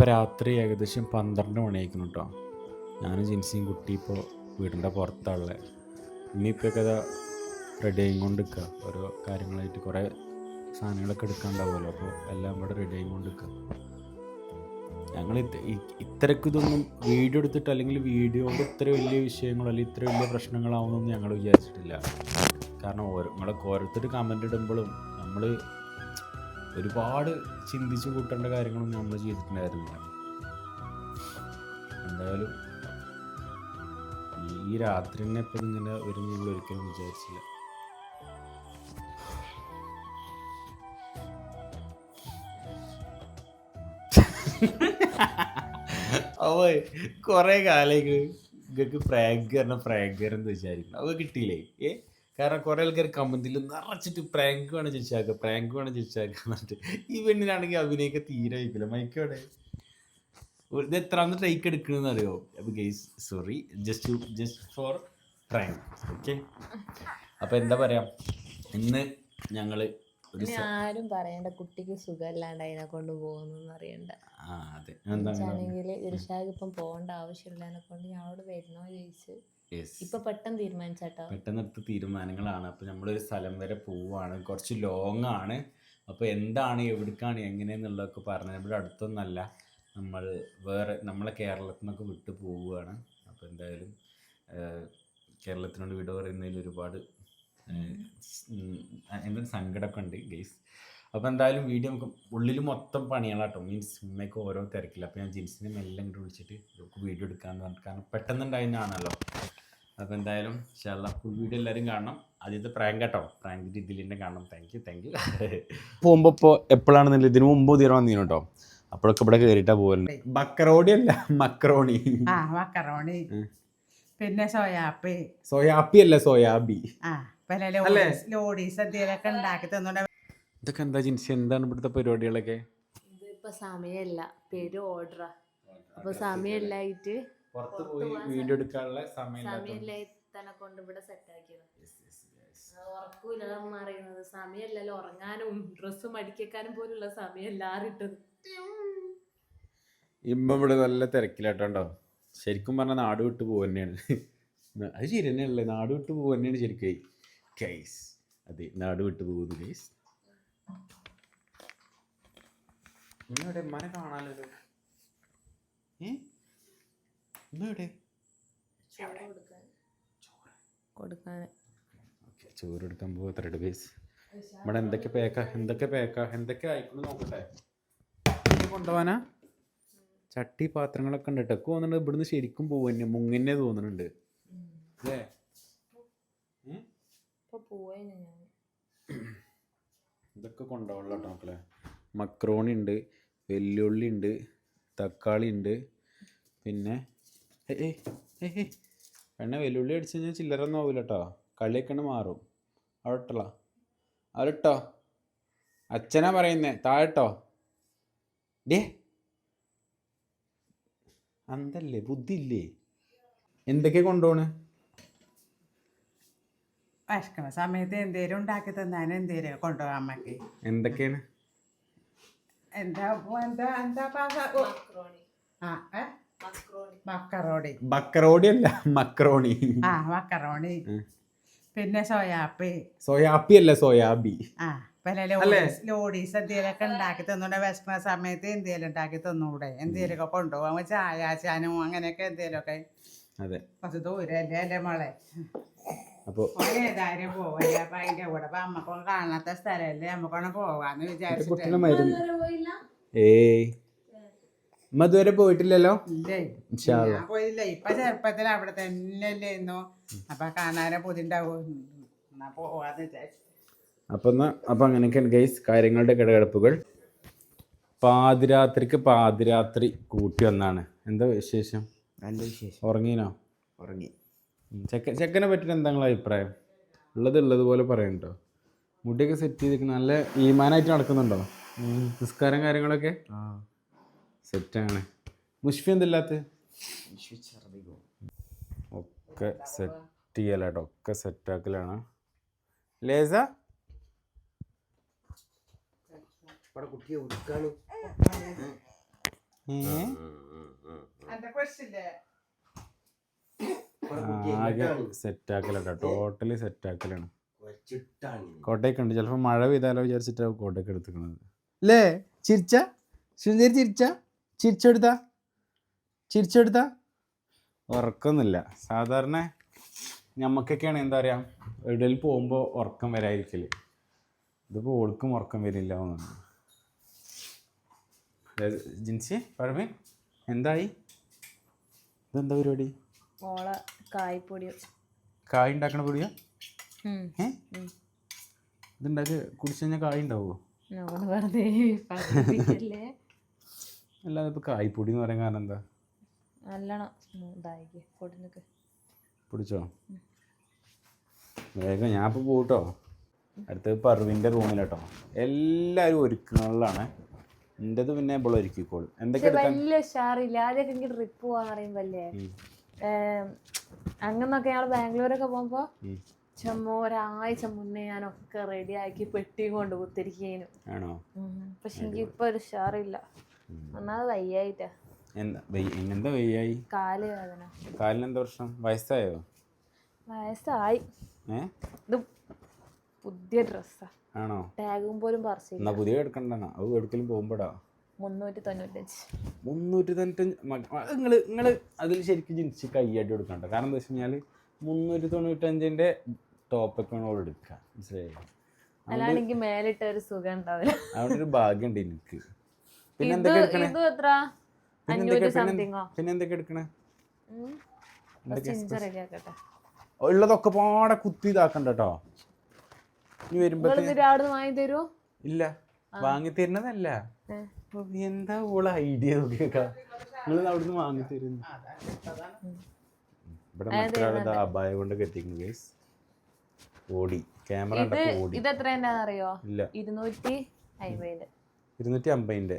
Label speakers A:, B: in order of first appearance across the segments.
A: ഇപ്പം രാത്രി ഏകദേശം പന്ത്രണ്ട് മണിയായിരിക്കുന്നു കേട്ടോ ഞാനും ജിൻസിയും കുട്ടി ഇപ്പോൾ വീടിന്റെ പുറത്താണുള്ളത് ഇനിയിപ്പോൾ കഥ റെഡി ആയിക്കൊണ്ട് നിൽക്കുക ഓരോ കാര്യങ്ങളായിട്ട് കുറേ സാധനങ്ങളൊക്കെ എടുക്കാണ്ടാവുമല്ലോ. അപ്പോൾ എല്ലാം കൂടെ റെഡി ആയിക്കൊണ്ട് നിൽക്കുക ഞങ്ങൾ ഇത്രയ്ക്ക് ഇതൊന്നും വീഡിയോ എടുത്തിട്ട് അല്ലെങ്കിൽ വീഡിയോ കൊണ്ട് ഇത്ര വലിയ വിഷയങ്ങളോ അല്ലെങ്കിൽ ഇത്ര വലിയ പ്രശ്നങ്ങളാവുമെന്നൊന്നും ഞങ്ങൾ വിചാരിച്ചിട്ടില്ല. കാരണം ഓരോ നിങ്ങളൊക്കെ ഓരോരുത്തർ കമന്റ് ഇടുമ്പോഴും നമ്മൾ ഒരുപാട് ചിന്തിച്ച് കൂട്ടേണ്ട കാര്യങ്ങളൊന്നും നമ്മൾ ചെയ്തിട്ടുണ്ടായിരുന്നില്ല. എന്തായാലും ഈ രാത്രി തന്നെ ഇപ്പം ഇങ്ങനെ വരും ഞങ്ങൾ ഒരിക്കലും വിചാരിച്ചില്ല. അവ കുറേ കാലേക്ക് നിങ്ങൾക്ക് പ്രാങ്ക് പറഞ്ഞ പ്രാങ്ക് എന്ന് വിചാരിക്കണം അവ കിട്ടിയില്ലേ? ഏ? കാരണം കുറെ ആൾക്കാർ കമന്റിൽ നിറച്ചിട്ട് പ്രാങ്ക് വേണം ചോദിച്ചാക്കുക പ്രാങ്ക് വേണം ചോദിച്ചാക്കുക എന്നിട്ട് ഈ പെണ്ണിനാണെങ്കിൽ അഭിനയൊക്കെ തീരെ വയ്ക്കില്ല മൈക്കോടെ ഇത് എത്രാമത്തെ ട്രൈക്ക് എടുക്കണമെന്ന് അറിയോ അപ്പോൾ guys sorry just just for prank okay അപ്പോൾ എന്താ പറയാ? ഇന്ന് ഞങ്ങൾ സ-
B: ആരും പറയണ്ട. കുട്ടിക്ക് സുഖമില്ലാണ്ട് അതിനെ കൊണ്ട് പോകുന്നു അറിയണ്ട. ആണെങ്കിൽ ഇർഷാദ് ഇപ്പം പോകേണ്ട ആവശ്യമില്ല എന്നെ കൊണ്ട് ഞങ്ങളോട് വരുന്നോ ചോദിച്ചു ഇപ്പൊ പെട്ടെന്ന് തീരുമാനിച്ചാട്ടോ?
A: തീരുമാനങ്ങളാണ്. അപ്പോൾ നമ്മളൊരു സ്ഥലം വരെ പോവാണ്. കുറച്ച് ലോങ് ആണ്. അപ്പൊ എന്താണ് എവിടേക്കാണ് എങ്ങനെയെന്നുള്ളതൊക്കെ പറഞ്ഞത് ഇവിടെ അടുത്തൊന്നല്ല. നമ്മൾ വേറെ നമ്മളെ കേരളത്തിൽ നിന്നൊക്കെ വിട്ടു പോവുകയാണ്. അപ്പോൾ എന്തായാലും കേരളത്തിനോട് വിട പറയുന്നതിൽ ഒരുപാട് എന്തൊരു സങ്കടമൊക്കെ ഉണ്ട് ഗെയ്സ് അപ്പോൾ എന്തായാലും വീഡിയോ നമുക്ക് ഉള്ളിൽ മൊത്തം പണികളാട്ടോ. മീൻസ് ഉമ്മയ്ക്ക് ഓരോ തിരക്കില്ല അപ്പോൾ ഞാൻ ജിൻസിനെ മെല്ലെ ഇങ്ങോട്ട് വിളിച്ചിട്ട് വീഡിയോ എടുക്കാമെന്ന് പറഞ്ഞിട്ട് കാരണം പെട്ടെന്നുണ്ടായിരുന്നതാണല്ലോ അപ്പോൾ എന്തായാലും ഇൻഷാല്ല ഫുൾ വീഡിയോ എല്ലാവരും കാണണം. ആദ്യത്തെ പ്രാങ്ക് കേട്ടോ. പ്രാങ്ക് രീതിയിൽ തന്നെ കാണണം. താങ്ക് യു താങ്ക് യു പോകുമ്പോൾ ഇപ്പോൾ എപ്പോഴാണെന്നില്ല ഇതിന് മുമ്പ് തീരെ വന്നിരുന്നു കേട്ടോ അപ്പോഴൊക്കെ ഇവിടെ കയറിയിട്ടാ പോകുന്നത് ബക്കറോണി അല്ല മക്രോണി.
C: ആ മക്കറോണി. പിന്നെ സോയാപ്പി
A: സോയാപ്പി അല്ല സോയാബി.
C: ആ പിന്നെ
A: അല്ലേ?
C: ലോഡീസ് ലോഡീസ് എന്തെങ്കിലുമൊക്കെ ഉണ്ടാക്കി തന്നോണ്ട്.
A: ഇതൊക്കെ എന്താ ജിൻസി എന്താണ് ഇവിടുത്തെ പരിപാടികളൊക്കെ?
B: ഇത് ഇപ്പൊ സമയമല്ല. പേര് ഓർഡറാ. അപ്പൊ സമയമില്ലായിട്ട്
A: പുറത്ത് പോയി വീഡിയോ എടുക്കാനുള്ള സമയം
B: തന്നെ കൊണ്ട്. ഇവിടെ സെറ്റ് ആക്കിയത്. ഉറക്കൂല അറിയുന്നത് സമയമല്ലല്ലോ ഉറങ്ങാനും ഡ്രസ്സ് മടിക്കാനും പോലുള്ള സമയമല്ല ആറിട്ടത്
A: ഇമ്മ ഇവിടെ നല്ല തിരക്കിലാട്ടോ ശരിക്കും പറഞ്ഞാൽ നാട് വിട്ട് പോകുക തന്നെയാണ് അത് ശരി തന്നെയല്ലേ നാട് വിട്ട് പോകുക തന്നെയാണ് ശരിക്കും. കേസ് അതെ നാട് വിട്ട് പോകുന്നു കേസ് ഇന്നിവിടെ മന കാണാലോ ഏ? ഇന്നെവിടെ
B: കൊടുക്കാൻ.
A: ഓക്കെ ചോറ് എടുക്കാൻ പോവാ ത്രെഡ് ബേസ് ഇവിടെ എന്തൊക്കെ പേക്ക എന്തൊക്കെ പേക്ക എന്തൊക്കെ ആയിക്കൊണ്ട് നോക്കട്ടെ? കൊണ്ടുപോവാനാ? ചട്ടി പാത്രങ്ങളൊക്കെ ഉണ്ട് കേട്ടോ. തോന്നുന്നുണ്ട് ഇവിടുന്ന് ശരിക്കും പോവന്നെ. മുങ്ങന്നെ തോന്നുന്നുണ്ട്. അല്ലേ? ഇതൊക്കെ കൊണ്ടുപോകണല്ലോ കേട്ടോ മക്കളെ. മക്രോണി ഉണ്ട് വെല്ലുള്ളി ഉണ്ട് തക്കാളി ഉണ്ട് പിന്നെ ഏയ് ഏയ് വെല്ലുള്ളി അടിച്ച് കഴിഞ്ഞാൽ ചില്ലറ ഒന്നും ആവില്ല കേട്ടോ കളിയൊക്കെ മാറും. അവിടെ അവരിട്ടോ അച്ഛനാ പറയുന്നേ താഴെട്ടോ ഡേ. അന്തല്ലേ ബുദ്ധി ഇല്ലേ എന്തൊക്കെ കൊണ്ടുപോണ്
C: ഭക്ഷണ സമയത്ത് എന്തേലും ഉണ്ടാക്കി തന്നാൻ എന്തേലും കൊണ്ടുപോകാൻ അമ്മയ്ക്ക്.
A: എന്തൊക്കെയാണ്?
C: എന്താ എന്താ എന്താ ആ ഏ? മക്കറോണി
A: ബക്കറോടി അല്ല മക്കറോണി
C: ആ മക്കറോണി പിന്നെ സോയാപ്പി
A: സോയാപ്പി അല്ല സോയാബി
C: ആ പിന്നെ ലോഡീസ് എന്തെങ്കിലുമൊക്കെ ഉണ്ടാക്കി തന്നൂടെ? വിശക്കണ സമയത്ത് എന്തേലും ഉണ്ടാക്കി തന്നൂടെ? എന്തെങ്കിലുമൊക്കെ കൊണ്ടുപോകാൻ ചായ ചാനും അങ്ങനെയൊക്കെ എന്തെങ്കിലുമൊക്കെ
A: അതെ.
C: കുറച്ച് ദൂരല്ലേ അല്ലേ മോളെ?
A: അപ്പോൾ
C: ഏതായാലും പോവല്ലേ? അപ്പൊ അതിന്റെ കൂടെ അപ്പൊ അമ്മക്കൊന്നും കാണാത്ത സ്ഥലല്ലേ? അമ്മക്കൊന്നും പോവാന്ന് വിചാരിച്ചിട്ട്.
A: ഏയ്. ഉമ്മ ഇതുവരെ പോയിട്ടില്ലല്ലോ?
C: പോയില്ല. ഇപ്പൊ ചെറുപ്പത്തിൽ അവിടെ തന്നെ അല്ലേന്നോ അപ്പൊ കാണാനെ പുതിണ്ടാവും. എന്നാ
A: അപ്പം അപ്പം അങ്ങനെയൊക്കെയാണ് ഗൈസ് കാര്യങ്ങളുടെ കിടകിടപ്പുകൾ. പാതിരാത്രിക്ക് പാതിരാത്രി കൂട്ടി വന്നാണ്. എന്താ വിശേഷം?
D: നല്ല വിശേഷം.
A: ഉറങ്ങീനോ?
D: ഉറങ്ങി.
A: ചെക്ക ചെക്കനെ പറ്റിയിട്ട് എന്താ നിങ്ങളെ അഭിപ്രായം? ഉള്ളത് ഉള്ളത് പോലെ പറയണ്ടോ? മുടിയൊക്കെ സെറ്റ് ചെയ്തിരിക്കുന്ന നല്ല ഈമാനായിട്ട് നടക്കുന്നുണ്ടോ? നിസ്കാരം കാര്യങ്ങളൊക്കെ?
D: ആ.
A: സെറ്റാണ്. മുഷ്ഫി എന്തില്ലാത്ത? ഒക്കെ സെറ്റ് ചെയ്യലാട്ടോ. ഒക്കെ സെറ്റാക്കലാണ്. ലേസ? ആകെ സെറ്റാക്കലട്ടോ. ടോട്ടലി സെറ്റാക്കലാണ്. കോട്ടയൊക്കെ ഉണ്ട് ചിലപ്പോൾ മഴ പെയ്താലോ വിചാരിച്ചിട്ടാവും കോട്ടയൊക്കെ എടുത്തുക്കണത്. അല്ലേ ചിരിച്ച? സുന്ദരി ചിരിച്ച? ചിരിച്ചെടുത്ത? ചിരിച്ചെടുത്ത? ഉറക്കൊന്നുമില്ല സാധാരണ ഞമ്മക്കൊക്കെയാണ് എന്താ പറയുക എവിടെയെങ്കിലും പോകുമ്പോൾ ഉറക്കം വരാതിരിക്കൽ. ഇതിപ്പോൾ ഓൾക്കും ഉറക്കം വരില്ല എന്നുണ്ട് ജിൻസി പഴമേ എന്തായി? ഇതെന്താ പരിപാടി?
B: മോളെ കായ്പൊടി
A: കായ് ഉണ്ടാക്കണ പൊടിയോ. ഇതുണ്ടാക്കി കുടിച്ചു കഴിഞ്ഞാൽ കായ് ഉണ്ടാവുമോ
B: വെറുതെ
A: അല്ലാതെ ഇപ്പോൾ കായ്പൊടി എന്ന് പറയാൻ കാരണം എന്താ?
B: നല്ലോണം ഇതായിക്ക് പൊടിനൊക്കെ
A: പിടിച്ചോ? വേഗം ഞാൻ ഇപ്പോൾ പോട്ടോ അടുത്തത് പർവിന്റെ റൂമിലാട്ടോ എല്ലാവരും ഒരുക്കങ്ങളിലാണ്. എന്റെത് പിന്നെ ഇപ്പോൾ ഒരുക്കിക്കോളും. എന്തൊക്കെ
B: വലിയ ഉഷാറില്ല. ആദ്യമൊക്കെ എനിക്ക് ട്രിപ്പ് പറയുമ്പല്ലേ
A: ഉം.
B: അങ്ങനൊക്കെ ഞങ്ങൾ ബാംഗ്ലൂരൊക്കെ
A: പോകുമ്പോൾ.
B: ചമ്മോ ഒരാഴ്ച മുന്നേ ഞാനൊക്കെ റെഡിയാക്കി ആക്കി പെട്ടിയും കൊണ്ട് കുത്തിരിക്കേനു.
A: ആണോ?
B: പക്ഷെ എനിക്ക് ഇപ്പൊ ഒരു ഉഷാറില്ല. ഒന്നാമത് വയ്യായിട്ടാ.
A: എന്താ വെയ്യായി?
B: കാൽ വേദന.
A: കാലിന് എന്താ പ്രശ്നം? വയസ്സായോ?
B: വയസ്സായി.
A: ഏ?
B: ഇത് പുതിയ ഡ്രസ്സാ.
A: ആണോ?
B: ടാഗും പോലും പറിച്ചില്ല.
A: എന്നാ പുതിയ എടുക്കണ്ടെന്നാ? അത് എടുക്കലും പോകുമ്പോടാ?
B: മുന്നൂറ്റി തൊണ്ണൂറ്റഞ്ച്
A: മുന്നൂറ്റി തൊണ്ണൂറ്റഞ്ച് നിങ്ങൾ നിങ്ങൾ അതിൽ ശരിക്കും ജനിച്ച് കൈയായിട്ട് എടുക്കണ്ട. കാരണം എന്താ വെച്ച് കഴിഞ്ഞാൽ മുന്നൂറ്റി തൊണ്ണൂറ്റഞ്ചിന്റെ ടോപ്പൊക്കെ ഓൾ എടുക്കുക മനസ്സിലായി?
B: അല്ലാണ്ട് എനിക്ക് മേലിട്ട ഒരു സുഖം ഉണ്ടാവില്ല.
A: അതുകൊണ്ട് ഒരു ഭാഗ്യമുണ്ട് എനിക്ക്. പിന്നെ എന്തൊക്കെ എടുക്കണേ? പിന്നെ എന്തൊക്കെ എടുക്കണേ? ഉള്ളതൊക്കെ പാടെ കുത്തി ഇതാക്കണ്ട കേട്ടോ ഇനി വരുമ്പോ ഇല്ല. വാങ്ങി തരുന്നതല്ല. എന്താ ഓൾ ഐഡിയ നോക്കിയേക്കാ? നിങ്ങൾ അവിടുന്ന് വാങ്ങി തരുന്നു. ഇവിടെ മറ്റൊരാൾ അബായ കൊണ്ട് കെട്ടിക്കുന്നു ഗേസ് ഓടി. ക്യാമറ
B: ഇത് എത്ര അറിയോ
A: ഇല്ല.
B: ഇരുന്നൂറ്റി അമ്പതിന്റെ
A: ഇരുന്നൂറ്റി അമ്പതിന്റെ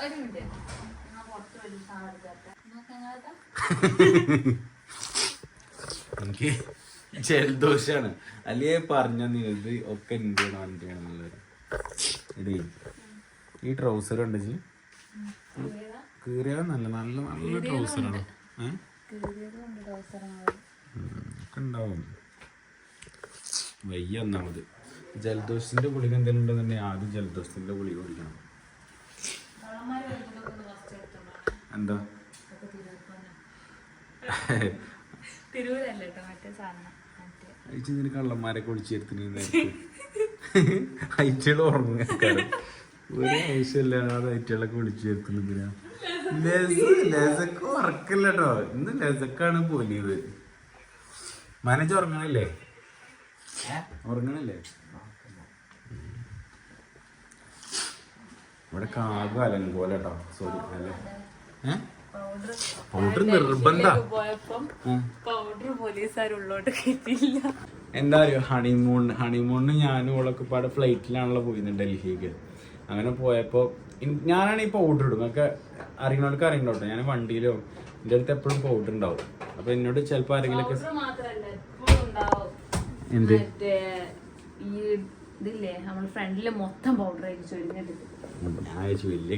B: ഒരു മിനിറ്റ്
A: എനിക്ക് ജലദോഷാണ്. അല്ലേ പറഞ്ഞ നീ? ഒക്കെ ആണെന്നുള്ളത് ഈ ട്രൗസർ ഉണ്ട് ജി നല്ല നല്ല ട്രൗസറാണ് ഒക്കെ ഉണ്ടാവും വയ്യ ഒന്നാമത് ജലദോഷത്തിന്റെ ഗുളിക എന്തെങ്കിലും ഉണ്ടെന്നുണ്ടെങ്കിൽ ആദ്യം ജലദോഷത്തിന്റെ ഗുളിക കുടിക്കണം എന്താ അയച്ചു കള്ളന്മാരെ കുടിച്ചെടുത്തിന് അയച്ചുകൾ ഉറങ്ങാറ് ഒരു ആവശ്യമില്ലാതെ അയറ്റുകളൊക്കെ വിളിച്ചെടുക്കുന്നതിനാ ലസക്ക് ഉറക്കില്ല കേട്ടോ ഇന്ന് ലസക്കാണ് പോലീത് മനജ് ഉറങ്ങണില്ലേ? ഉറങ്ങണില്ലേ? ഇവിടെ കാകം അലങ്കോല കേട്ടോ സോറി അല്ലേ? ഏ? പൗഡർ നിർബന്ധ.
B: പോയപ്പം പൗഡർ പോലീസുകാർ ഉള്ളോട്ട് കിട്ടിയില്ല
A: എന്താ അറിയോ ഹണിമൂൺ ഹണിമൂണിന് ഞാനും ഓളൊക്കെ പാടെ ഫ്ലൈറ്റിലാണല്ലോ പോയിരുന്നത് ഡൽഹിക്ക്. അങ്ങനെ പോയപ്പോൾ ഞാനാണ് ഈ പൗഡർ ഇടും. ഒക്കെ അറിയണവർക്ക് അറിയണ്ടോട്ടോ ഞാൻ വണ്ടിയിലോ എന്റെ അടുത്ത് എപ്പോഴും പൗഡർ ഉണ്ടാവും അപ്പോൾ എന്നോട് ചിലപ്പോൾ
B: ഉണ്ടാവും.
A: എന്ത്?
B: ഇതില്ലേ നമ്മൾ മൊത്തം പൗഡർ
A: വലിയ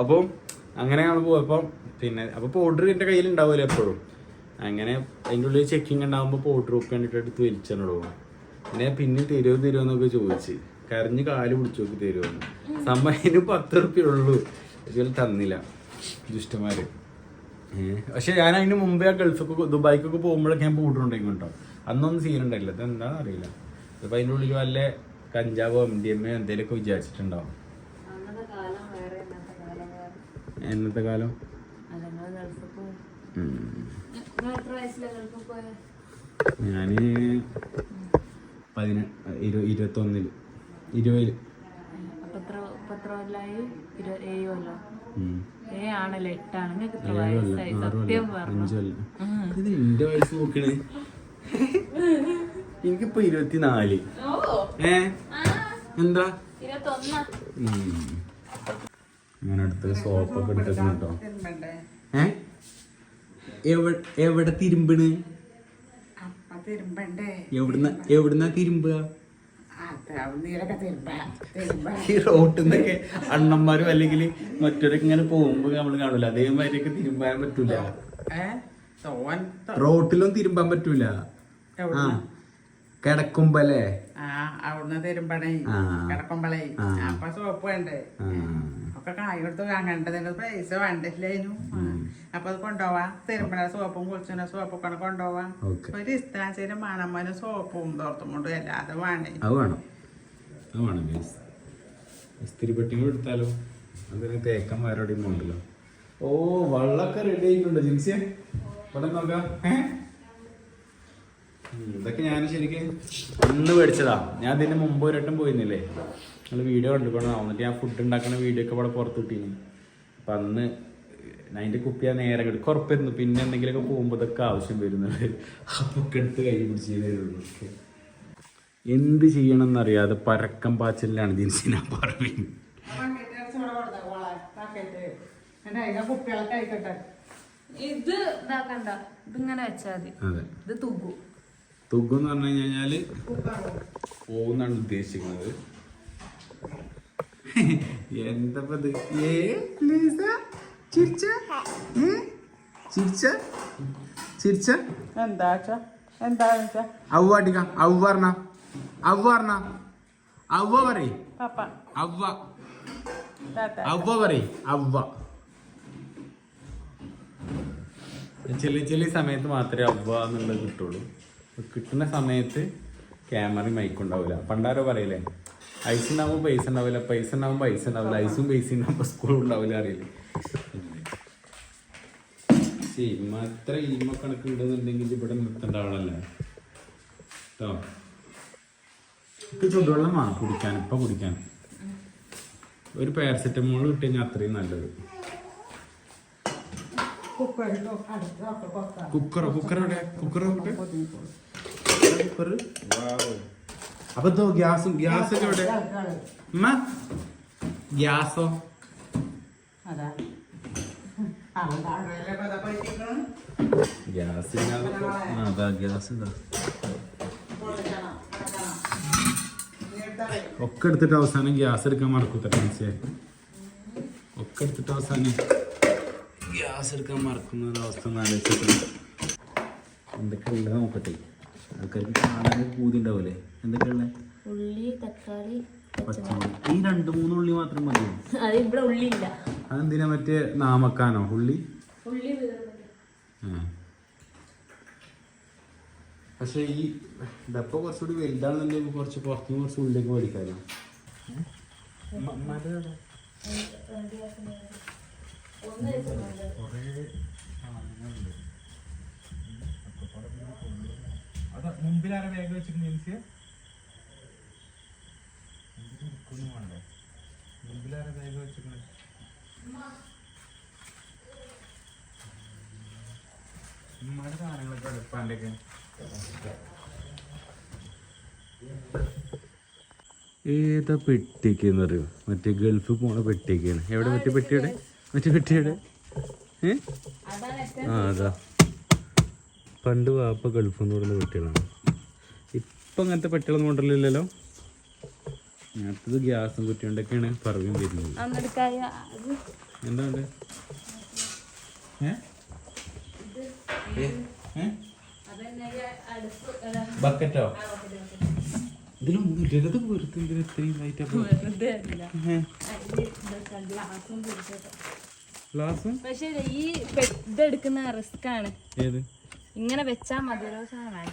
A: അപ്പോൾ അങ്ങനെ നമ്മൾ പോയപ്പോൾ പിന്നെ അപ്പോൾ പൗഡർ എന്റെ കയ്യിൽ ഉണ്ടാവുമല്ലോ എപ്പോഴും? അങ്ങനെ അതിന്റെ ഉള്ളിൽ ചെക്കിങ് ഉണ്ടാകുമ്പോൾ പൗഡർ ഒക്കെ കണ്ടിട്ട് എടുത്ത് വലിച്ചു പിന്നെ പിന്നെ തരുമോ തരുമോ എന്നൊക്കെ ചോദിച്ച്. കരഞ്ഞ് കാൽ പിടിച്ചു നോക്കി തരുമെന്ന് സമ്മതിന് പത്ത് റുപ്യ ഉള്ളൂ പക്ഷേ തന്നില്ല. ദുഷ്ടന്മാര് ഏഹ് പക്ഷെ ഞാൻ അതിന് മുമ്പേ ആ ഗൾഫൊക്കെ ദുബായിക്കൊക്കെ പോകുമ്പോഴൊക്കെ ഞാൻ ഉണ്ടായി കേട്ടോ. അന്നൊന്നും സീൻ ഉണ്ടായില്ല. ഇത് എന്താണെന്ന് അറിയില്ല. ഇപ്പം അതിന്റെ ഉള്ളിൽ വല്ല കഞ്ചാവോ എം ഡി എം എ എന്തെങ്കിലുമൊക്കെ വിചാരിച്ചിട്ടുണ്ടാവും. എന്നത്തെ കാലം? ഞാൻ പതിന ഇരു ഇരുപത്തൊന്നിൽ ഇരുപതിൽ
B: അപ്പൊ എത്ര ഇപ്പൊ എത്ര കൊല്ലായി ഇരു ഏഴ് കൊല്ലം.
A: ഉം.
B: ഏ ആണല്ലോ? എട്ടാണ് നിങ്ങൾക്ക് എത്ര വയസ്സായി. സത്യം
A: കൊല്ലം.
B: പറഞ്ഞു.
A: അഞ്ച് കൊല്ലം. ഇത് എന്റെ വയസ്സ് നോക്കണേ. എനിക്കിപ്പോ ഇരുപത്തിനാല്. ഏ? എന്താ? ഞാൻ അടുത്ത സോപ്പൊക്കെ എടുത്തേക്കണം കേട്ടോ ഏ? എവിടെ തിരുമ്പണ്? എവിടുന്ന എവിടുന്നാ തിരുമ്പുക? ഈ റോട്ടിൽ നിന്നൊക്കെ അണ്ണന്മാരും അല്ലെങ്കിൽ മറ്റൊരൊക്കെ ഇങ്ങനെ പോകുമ്പോ നമ്മൾ കാണില്ല അതേമാതിരിയൊക്കെ തിരുമ്പാൻ പറ്റൂല. റോട്ടിലൊന്നും തിരുമ്പാൻ പറ്റൂല.
C: കിടക്കുമ്പല്ലേ? അവിടുന്ന് തിരുമ്പണേ
A: ആ.
C: കിടക്കുമ്പളേ. അപ്പൊ സോപ്പ് വേണ്ടേ. ഒക്കെ കായ് കൊടുത്ത് വാങ്ങേണ്ടതിന് പൈസ വേണ്ടില്ലേനു അപ്പൊ അത് കൊണ്ടുപോവാ. തിരുമ്പണ സോപ്പും കുളിച്ചിന കൊണ്ട് കൊണ്ടുപോവാ. ഒരു ഇസ്താഞ്ചിന് മണമ്മനും സോപ്പും തോർത്തും കൊണ്ട് അല്ലാതെ വേണേ.
A: അത് മീൻസ് ഇസ്തിരി പെട്ടികൾ എടുത്താലോ അതിന് തേക്കം വേറെ ഉണ്ടല്ലോ. ഓ വള്ളൊക്കെ റെഡി ആയിട്ടുണ്ട്. ജിൻസിയ? ഇവിടെ നോക്കാം? ഇതൊക്കെ ഞാൻ ശരിക്കും അന്ന് മേടിച്ചതാ. ഞാൻ ഇതിന് മുമ്പ് ഒരട്ടം പോയിരുന്നില്ലേ? നിങ്ങൾ വീഡിയോ കണ്ടുകൊണ്ടാണ് എന്നിട്ട് ഞാൻ ഫുഡ് ഉണ്ടാക്കുന്ന വീഡിയോ ഒക്കെ ഇവിടെ പുറത്ത് അപ്പൊ അന്ന് അതിന്റെ കുപ്പി ഞാൻ നേരെ കിടക്കും ഉറപ്പായിരുന്നു. പിന്നെ എന്തെങ്കിലുമൊക്കെ പോകുമ്പോൾ ഇതൊക്കെ ആവശ്യം വരുന്നത്. അപ്പൊ ഒക്കെ എടുത്ത് കൈ പിടിച്ച് തരുള്ളൂ എന്ത് ചെയ്യണം എന്നറിയാതെ പരക്കം പാച്ചിലാണ് ജിൻസിനെ
C: ആയിക്കോട്ടെ
B: ഇത് ഇതാക്കണ്ട. ഇതിങ്ങനെ വെച്ചാൽ മതി. ഇത്
A: എന്ന് പറഞ്ഞു കഴിഞ്ഞാൽ പോകുന്നാണ് ഉദ്ദേശിക്കുന്നത്. എന്താ ഇത് ഏ ലീസ? ചിരിച്ച? ഏ? ചിരിച്ച? ചിരിച്ച?
C: എന്താ എന്താ
A: അടിക്ക. അവ്വ പറഞ്ഞ. അവ്വ പറഞ്ഞ? അവ്വ പറയ്. അവ്വ. അവ്വ പറയ്. അവ്വ. ചില ചില സമയത്ത് മാത്രമേ അവ്വ എന്നുള്ളത് കിട്ടുള്ളൂ. കിട്ടുന്ന സമയത്ത് ക്യാമറയും മൈക്കും ഉണ്ടാവില്ല പണ്ടാരോ പറയില്ലേ? ഐസ് ഉണ്ടാവുമ്പോൾ പൈസ ഉണ്ടാവില്ല. പൈസ ഉണ്ടാവുമ്പോൾ പൈസ ഉണ്ടാവില്ല. ഐസും പൈസ ഉണ്ടാവുമ്പോൾ സ്കൂൾ ഉണ്ടാവില്ല അറിയില്ലേ പക്ഷേ ഇമ്മ കണക്ക് ഉണ്ടെന്നുണ്ടെങ്കിൽ ഇവിടെ നിർത്തേണ്ട ആളല്ലേ? കേട്ടോ എനിക്ക് ചുടുവെള്ളം വേണം കുടിക്കാൻ ഇപ്പം കുടിക്കാൻ. ഒരു പാരസെറ്റമോൾ കിട്ടി കഴിഞ്ഞാൽ അത്രയും നല്ലത്. കുക്കറോ കുക്കർ എവിടെ? Cooker cooker. അപ്പൊ എന്തോ ഗ്യാസും ഗ്യാസ് ഒക്കെ എവിടെ? ഉമ്മ ഗ്യാസോ? ഗ്യാസ് അതാ ഗ്യാസ് ഇതാ. ഒക്കെ എടുത്തിട്ട് അവസാനം ഗ്യാസ് എടുക്കാൻ മറക്കൂത്ത മനസ്സിലായി ഒക്കെ എടുത്തിട്ട് അവസാനം ഗ്യാസ് എടുക്കാൻ മറക്കുന്ന ഒരു അവസ്ഥ ആലോചിച്ചിട്ട് എന്തൊക്കെ ഉള്ളത് നോക്കട്ടെ. ആൾക്കാർക്ക് കാണാൻ പൂതി ഉണ്ടാവില്ലേ എന്തൊക്കെ ഉള്ളത്
B: ഉള്ളി തക്കാളി
A: പച്ചമുളക്. ഈ രണ്ട് മൂന്ന് ഉള്ളി മാത്രം
B: മതിയോ?
A: അതെന്തിനാ മറ്റേ നാമക്കാനോ? ഉള്ളി ആ. പക്ഷെ ഈ ഡപ്പ കുറച്ചുകൂടി വലുതാണെന്നുണ്ടെങ്കിൽ കുറച്ച് പുറത്തുനിന്ന് കുറച്ച് ഉള്ളിലേക്ക് മേടിക്കാമല്ലോ മുമ്പിലാരെ ബാഗ് വെച്ചിട്ട് മുമ്പിലാരെ ബാഗ് വെച്ചിട്ട് ഉമ്മയുടെ സാധനങ്ങളൊക്കെ എടുപ്പാന്റെയൊക്കെ ഏതാ പെട്ടിക്ക് എന്ന് പറയും മറ്റേ ഗൾഫ് പോണ പെട്ടിക്കാണ്. എവിടെ മറ്റേ പെട്ടിയുടെ? മറ്റേ പെട്ടിയുടെ? ഏ? ആ അതാ. പണ്ട് വാപ്പ ഗൾഫ് നിന്ന് കൊടുക്കുന്ന പെട്ടികളാണ്. ഇപ്പം അങ്ങനത്തെ പെട്ടികളൊന്നും കൊണ്ടല്ലോ അടുത്തത് ഗ്യാസും കുറ്റികൊണ്ടൊക്കെയാണ് പറയും വരുന്നത്. എന്താ ഏ? ഏ? ഏ?
B: അതന്നെ ഈ അടുപ്പ് അല്ല,
A: ബക്കറ്റോ ഇതിലൊന്നും വെറുതെ എന്തിനാ ഇത്രയും
B: ഗ്ലാസും
A: ഗ്ലാസും
B: പക്ഷെ ഈ റിസ്ക് ആണ്.
A: ഏത്?
B: ഇങ്ങനെ വെച്ചാ മധുരോസാണ് ഓരോ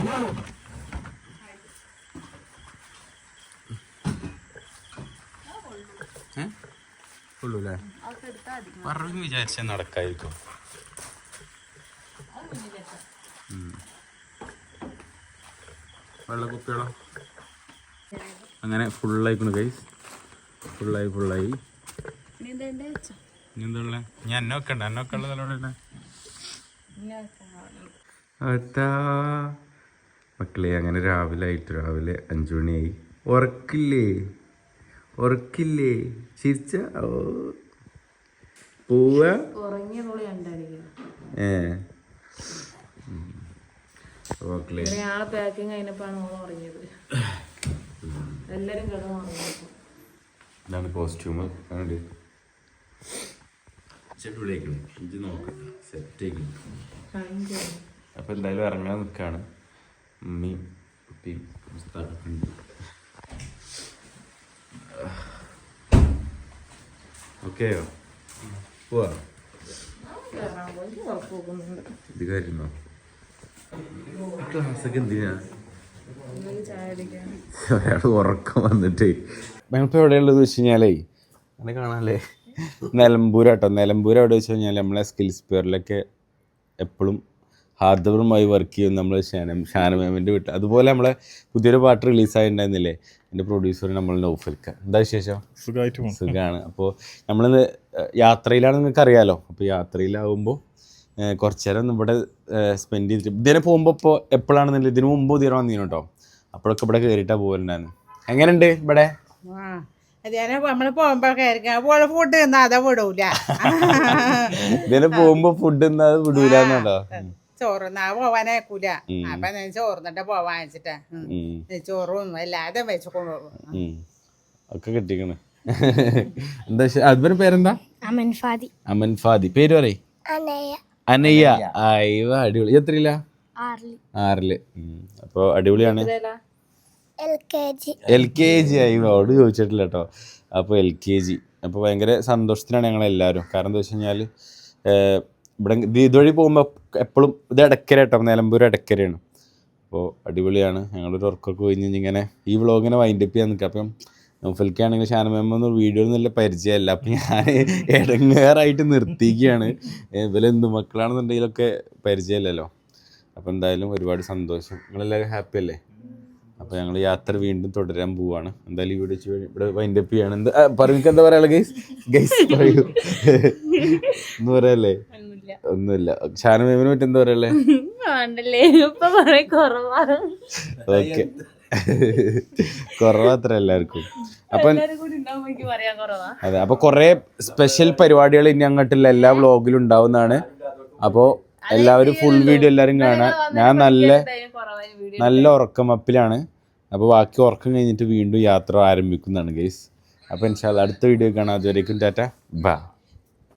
B: സാധനം
A: ഏ? ഉള്ളൂ അല്ലേ
B: അതൊക്കെ എടുത്താൽ മതി.
A: പറഞ്ഞു വിചാരിച്ചാൽ നടക്കായിരിക്കും. വെള്ളക്കുപ്പികളോ? അങ്ങനെ ഫുള്ളായിക്കണു കൈസ് ഫുള്ളായി ഫുള്ളായി
B: എന്താ
A: ഞാൻ എന്നൊക്കെ ഉണ്ട് എന്നൊക്കെ മക്കളെ അങ്ങനെ രാവിലെ ആയിട്ട് രാവിലെ അഞ്ചു മണിയായി. ഉറക്കില്ലേ? ഉറക്കില്ലേ? ചിരിച്ച? ഓ. പോവാ? ഏ.
B: ഞങ്ങളെ പാക്കിങ് കഴിഞ്ഞപ്പോഴാണ് ഓണം ഉറങ്ങിയത്. എല്ലാരും കിടന്നു
A: ഇതാണ് കോസ്റ്റ്യൂം കണ്ട് ഇത് നോക്കട്ടെ സെറ്റ് ആക്കണം അപ്പൊ എന്തായാലും ഇറങ്ങാൻ ഉമ്മയും ഉണ്ട്. ഓക്കെയോ പോവാ? ഇത് കാര്യന്നോ ക്ലാസ്സൊക്കെ എന്തിനാ? അയാൾ ഉറക്കം വന്നിട്ട്. ഞങ്ങളിപ്പോൾ എവിടെയുള്ളത് വെച്ച് കഴിഞ്ഞാലേ അങ്ങനെ കാണാല്ലേ? നിലമ്പൂർ കേട്ടോ നിലമ്പൂർ എവിടെ വെച്ച് കഴിഞ്ഞാൽ നമ്മളെ സ്കിൽസ് പെയറിലൊക്കെ എപ്പോഴും ഹാർദവറുമായി വർക്ക് ചെയ്യും നമ്മൾ ഷാനം ഷാനമേമിന്റെ വീട്ടിൽ അതുപോലെ നമ്മളെ പുതിയൊരു പാട്ട് റിലീസായിട്ടുണ്ടായിരുന്നില്ലേ എന്റെ പ്രൊഡ്യൂസർ നമ്മൾ നൗഫൽക്ക. എന്താ വിശേഷം?
E: സുഖമായിട്ട്
A: സുഖമാണ് അപ്പോൾ നമ്മളിന്ന് യാത്രയിലാണ് നിങ്ങൾക്ക് അറിയാലോ അപ്പോൾ യാത്രയിലാവുമ്പോൾ കുറച്ച് നേരം ഇവിടെ സ്പെൻഡ് ചെയ്തിട്ട് ഇതിനെ പോകുമ്പോൾ ഇപ്പോൾ എപ്പോഴാണെന്നില്ല ഇതിന് മുമ്പ് തീരെ വന്നിരുന്നു കേട്ടോ അപ്പോഴൊക്കെ ഇവിടെ കയറിയിട്ടാണ് പോകലുണ്ടായിരുന്നു എങ്ങനെയുണ്ട് ഇവിടെ?
C: ആ അതിനെ നമ്മൾ പോകുമ്പോഴൊക്കെ ആയിരിക്കും അപ്പോൾ ഫുഡ് തിന്നാതെ വിടൂല.
A: ഇതിനെ പോകുമ്പോൾ ഫുഡ് എന്താ വിടൂലെന്നുണ്ടോ
C: ചോറുന്നാ പോവാനേക്കൂല. അപ്പൊ ഞാൻ ചോറിന്നിട്ട് പോവാൻ വെച്ചിട്ടാ. ചോറും എല്ലാതെ വെച്ച് കൊണ്ടുപോകും
A: ഒക്കെ കിട്ടിക്കണ്. എന്താ അതുപോലെ പേരെന്താ?
F: അമൻ ഫാദി.
A: അമൻ ഫാദി. പേര് പറയേ.
F: അനയ.
A: അനയ്യ. അയവ അടിപൊളി. എത്രയില്ല
F: ആർലി
A: ആറിൽ. അപ്പോൾ അടിപൊളിയാണ്.
F: L K G.
A: L K G ആയി അവളോട് ചോദിച്ചിട്ടില്ല കേട്ടോ അപ്പോൾ എൽ കെ ജി. അപ്പോൾ ഭയങ്കര സന്തോഷത്തിനാണ് ഞങ്ങൾ എല്ലാവരും കാരണം എന്താ വെച്ച് കഴിഞ്ഞാൽ ഇവിടെ ഇത് ഇതുവഴി പോകുമ്പോൾ എപ്പോഴും ഇത് ഇടക്കര കേട്ടോ നിലമ്പൂർ ഇടക്കരയാണ് അപ്പോൾ അടിപൊളിയാണ്. ഞങ്ങളൊരു ഉറക്കൊക്കെ കഴിഞ്ഞ് ഇങ്ങനെ ഈ വ്ളോഗിനെ വൈൻഡപ്പ് ചെയ്യാൻ നിൽക്കുക അപ്പം നൗഫൽക്കാണെങ്കിൽ ഷാനമേമൊന്നും വീഡിയോ നല്ല പരിചയമല്ല. അപ്പം ഞാൻ ഇടങ്ങേറായിട്ട് നിർത്തിക്കുകയാണ് ഇവരെ എന്ത് മക്കളാണെന്നുണ്ടെങ്കിലൊക്കെ പരിചയമില്ലല്ലോ. അപ്പോൾ എന്തായാലും ഒരുപാട് സന്തോഷം. നിങ്ങളെല്ലാവരും ഹാപ്പി അല്ലേ? അപ്പോൾ ഞങ്ങൾ യാത്ര വീണ്ടും തുടരാൻ പോവാണ്. എന്തായാലും ഇവിടെ വെച്ച് ഇവിടെ വൈൻഡ് അപ്പ് ചെയ്യാണ്. എന്താ പറയുക എന്താ പറയാ ഗൈസ് ഗൈസ് പറയൂ. എന്ന് പറയല്ലേ? ഒന്നുമില്ല. ഷാനമേമിനെ പറ്റി എന്താ പറയല്ലേ ഓക്കെ കുറവത്ര എല്ലാവർക്കും. അപ്പൊ
B: കുറവാ.
A: അതെ അപ്പൊ കൊറേ സ്പെഷ്യൽ പരിപാടികൾ ഇനി അങ്ങോട്ടുള്ള എല്ലാ വ്ളോഗിലും ഉണ്ടാവുന്നതാണ്. അപ്പോ എല്ലാവരും ഫുൾ വീഡിയോ എല്ലാവരും കാണാൻ ഞാൻ നല്ല
B: നല്ല ഉറക്കം
A: നല്ല ഉറക്കമപ്പിലാണ് അപ്പോൾ ബാക്കി ഉറക്കം കഴിഞ്ഞിട്ട് വീണ്ടും യാത്ര ആരംഭിക്കുന്നതാണ് ഗൈസ് അപ്പോൾ ഇൻഷാല്ല അടുത്ത വീഡിയോ കാണാം. അതുവരേക്കും ടാറ്റ. ബാ.